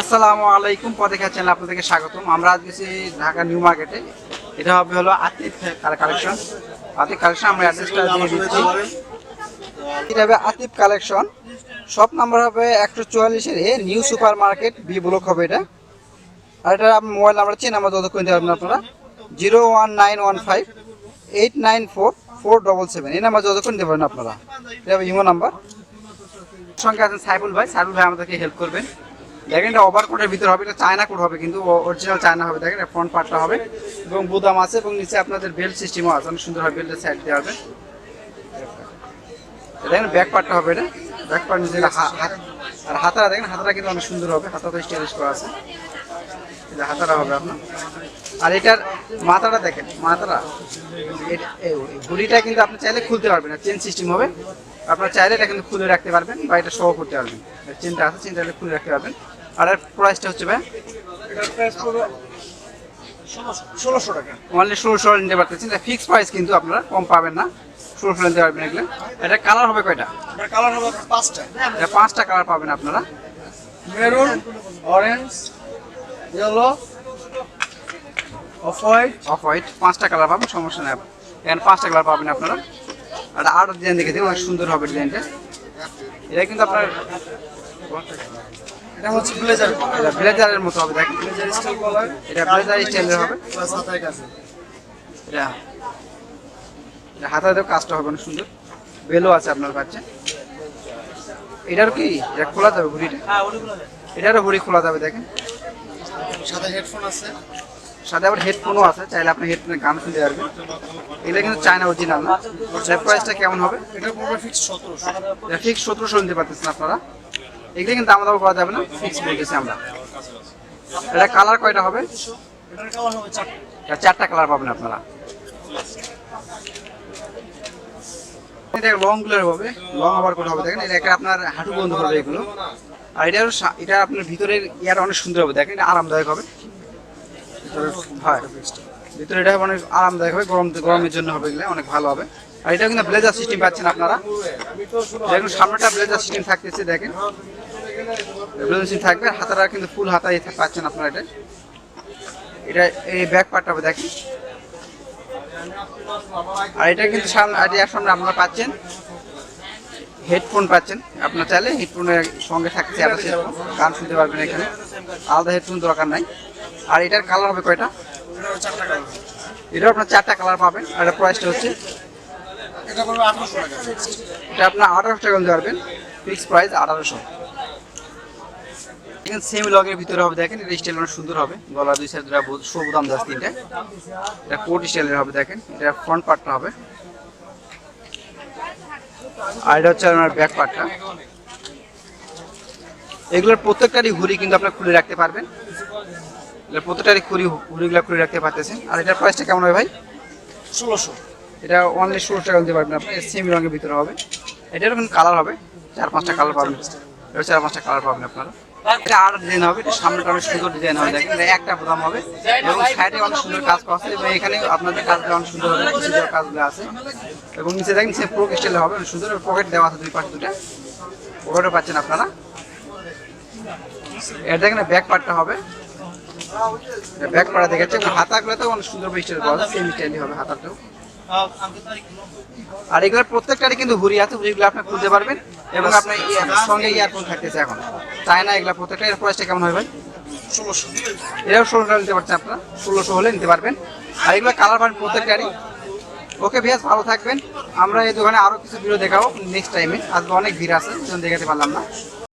আসসালামু আলাইকুম পথেখা চ্যানেল আপনাদেরকে স্বাগতম। আমরা আজ গেছি ঢাকা নিউ মার্কেটে। এটা হবে হলো আতিফ কালেকশন। আতিফ কালেকশন আমরা অ্যাড্রেসটা দিয়ে দিচ্ছি। এটা হবে আতিফ কালেকশন। শপ নাম্বার হবে একশো চুয়াল্লিশের A, new super market, B block হবে এটা। আর এটা মোবাইল নাম্বার চেন নাম্বার যত কিনতে পারবেন আপনারা। Zero one nine one five, eight nine four four double seven. এই নাম্বার যত কিনতে পারেন আপনারা। এটা হবে ইমো নাম্বার। সঙ্গে আছেন সাইফুল ভাই। সাইফুল ভাই আমাদেরকে হেল্প করবেন। দেখেন এটা ওভার কোটের ভিতরে হবে, এটা চায়না কোট হবে, কিন্তু অরিজিনাল চায়না হবে। দেখেন ফ্রন্ট পার্টটা হবে এবং বুদাম আছে এবং নিচে আপনাদের বেল্ট সিস্টেমও আছে। অনেক সুন্দর হবে বেল্টের সাইড দেওয়া হবে। দেখেন ব্যাক পার্টটা হবে এটা। ব্যাক পার্ট নিচে আর হাতারা, দেখেন, হাতারা কিন্তু অনেক সুন্দর হবে। হাতাটা স্টাইলিশ করা আছে। এটা হাতারা হবে আপনার। আর এটার মাথাটা দেখেন, মাথাটা ঘুড়িটা কিন্তু আপনি চাইলে খুলতে পারবেন না। চেন সিস্টেম হবে। আপনার চাইলে এটা কিন্তু খুলে রাখতে পারবেন বা এটা সহ করতে পারবেন। চেনটা আছে চেনটা খুলে রাখতে পারবেন। আর এর প্রাইসটা হচ্ছে ভাই? এটার প্রাইস ষোলোশো টাকা। অনলি ষোলোশো নিতে পারতেছেন ফিক্স প্রাইস কিন্তু আপনারা কম পাবেন না। ষোলোশো নিতে পারবেন এগুলো। এটা কালার হবে কয়টা? কালার হবে পাঁচটা। এটা পাঁচটা কালার পাবেন আপনারা। Maroon orange yellow off white off white পাঁচটা কালার পাবেন সমস্যা নেই। এখানে পাঁচটা কালার পাবেন আপনারা। আর আরও ডিজাইন দেখে দিন অনেক সুন্দর হবে ডিজাইনটা এটা কিন্তু আপনার এটা হচ্ছে ব্লেজার এটা ব্লেজারের মতো হবে দেখেন ব্লেজার স্টাইল কলার। এটা ব্লেজার স্টাইলের হবে। প্লাস হাতায় কাছে। এটা। এটা হাতাতেও কাজটা হবে অনেক সুন্দর। বেলও আছে আপনার কাছে। এটার কি? এটা খোলা যাবে ঘুড়িটা হ্যাঁ এটারও ঘুড়ি খোলা যাবে দেখেন। সাথে হেডফোন আছে। সাথে আবার হেডফোনও আছে চাইলে আপনি হেডফোনে গান শুনতে পারবেন। এগুলো কিন্তু চায়না অরিজিনাল না। প্রাইসটা কেমন হবে? এটা ফিক্স সতেরোশো। ফিক্স সতেরোশো নিতে পারতেছেন আপনারা। এগুলো কিন্তু দাম দাম করা যাবে না ফিক্স বলতেছি আমরা। এটা কালার কয়টা হবে? হবে চারটে কালার পাবেন আপনারা। এটা লংগুলোর হবে লং আবার করে হবে, দেখেন, এটা একটা আপনার হাঁটু বন্ধ করবে এগুলো। আর এটা এটা আপনার ভিতরের ইয়ার অনেক সুন্দর হবে, দেখেন আরামদায়ক হবে। হয়। ভিতরে এটা অনেক আরামদায়ক হবে, গরম গরমের জন্য হবে, এগুলো অনেক ভালো হবে। আর এটা কিন্তু ব্লেজার সিস্টেম পাচ্ছেন আপনারা। দেখুন সামনেটা ব্লেজার সিস্টেম থাকতেছে, দেখেন। ব্লেজার সিস্টেম থাকবে হাতারা কিন্তু ফুল হাতাই পাচ্ছেন আপনারা এটা। এটা এই ব্যাক পার্টটা হবে, দেখেন। আর এটা কিন্তু সামনে সামনে আপনারা পাচ্ছেন হেডফোন পাচ্ছেন। আপনার চাইলে হেডফোনের সঙ্গে থাকছে গান শুনতে পারবেন এখানে। আলাদা হেডফোন দরকার নাই। আর এটার কালার হবে কয়টা? এটা আপনার চারটা কালার পাবেন আর প্রাইসটা হচ্ছে এটা পড়বে আঠারোশো টাকা। এটা আপনার আঠারোশো টাকা নিতে পারবেন ফিক্স প্রাইস আঠারোশো। এখানে সেম লগের ভিতরে হবে দেখেন এটা স্টাইল অনেক সুন্দর হবে গলা দুই সাইড দুটা সবুদাম দাস তিনটে। এটা কোট স্টাইলের হবে দেখেন এটা ফ্রন্ট পার্টটা হবে। আর এটা হচ্ছে আপনার ব্যাক পার্টটা এগুলোর প্রত্যেকটারই ঘুড়ি কিন্তু আপনার খুলে রাখতে পারবেন। এগুলোর প্রত্যেকটারই ঘুড়ি ঘুড়িগুলো খুলে রাখতে পারতেছেন আর এটার প্রাইসটা কেমন হবে ভাই? ষোলোশো। এটা অনলি ষোলো টাকা দিতে পারবেন আপনি সেমি রঙের ভিতরে হবে। কিন্তু কালার হবে চার পাঁচটা কালার পাবেন। এটা চার পাঁচটা কালার পাবেন আপনারা। এটা আর ডিজাইন হবে এটা সামনেটা অনেক সুন্দর ডিজাইন হবে। দেখেন একটা বোতাম হবে এবং সাইডে অনেক সুন্দর কাজ করা আছে এবং এখানে আপনাদের কাজগুলো অনেক সুন্দর হবে কাজগুলো আছে। এবং নিচে দেখেন সে প্রো স্টাইলে হবে অনেক সুন্দর পকেট দেওয়া আছে দুই পাশে দুটা পকেটও পাচ্ছেন আপনারা। এটা দেখেন ব্যাক পার্টটা হবে। ব্যাক পার্টটা দেখেছে হাতাগুলোতেও অনেক সুন্দর করা আছে সেম স্টাইলই হবে হাতাটাও আর এগুলোর প্রত্যেকটারই কিন্তু হুড়ি আছে হুড়িগুলো আপনি খুলতে পারবেন এবং আপনার সঙ্গে ইয়ারফোন থাকতেছে এখন। চায় না এগুলো প্রত্যেকটা? এর প্রাইসটা কেমন হয় ভাই? ষোলোশো এটাও ষোলোটা নিতে পারছেন আপনারা। ষোলোশো হলে নিতে পারবেন। আর এগুলো কালার পাবেন প্রত্যেকটারই। ওকে ভিয়াস ভালো থাকবেন। আমরা এই দোকানে আরও কিছু ভিডিও দেখাবো নেক্সট টাইমে আজকে অনেক ভিড় আছে দেখাতে পারলাম না।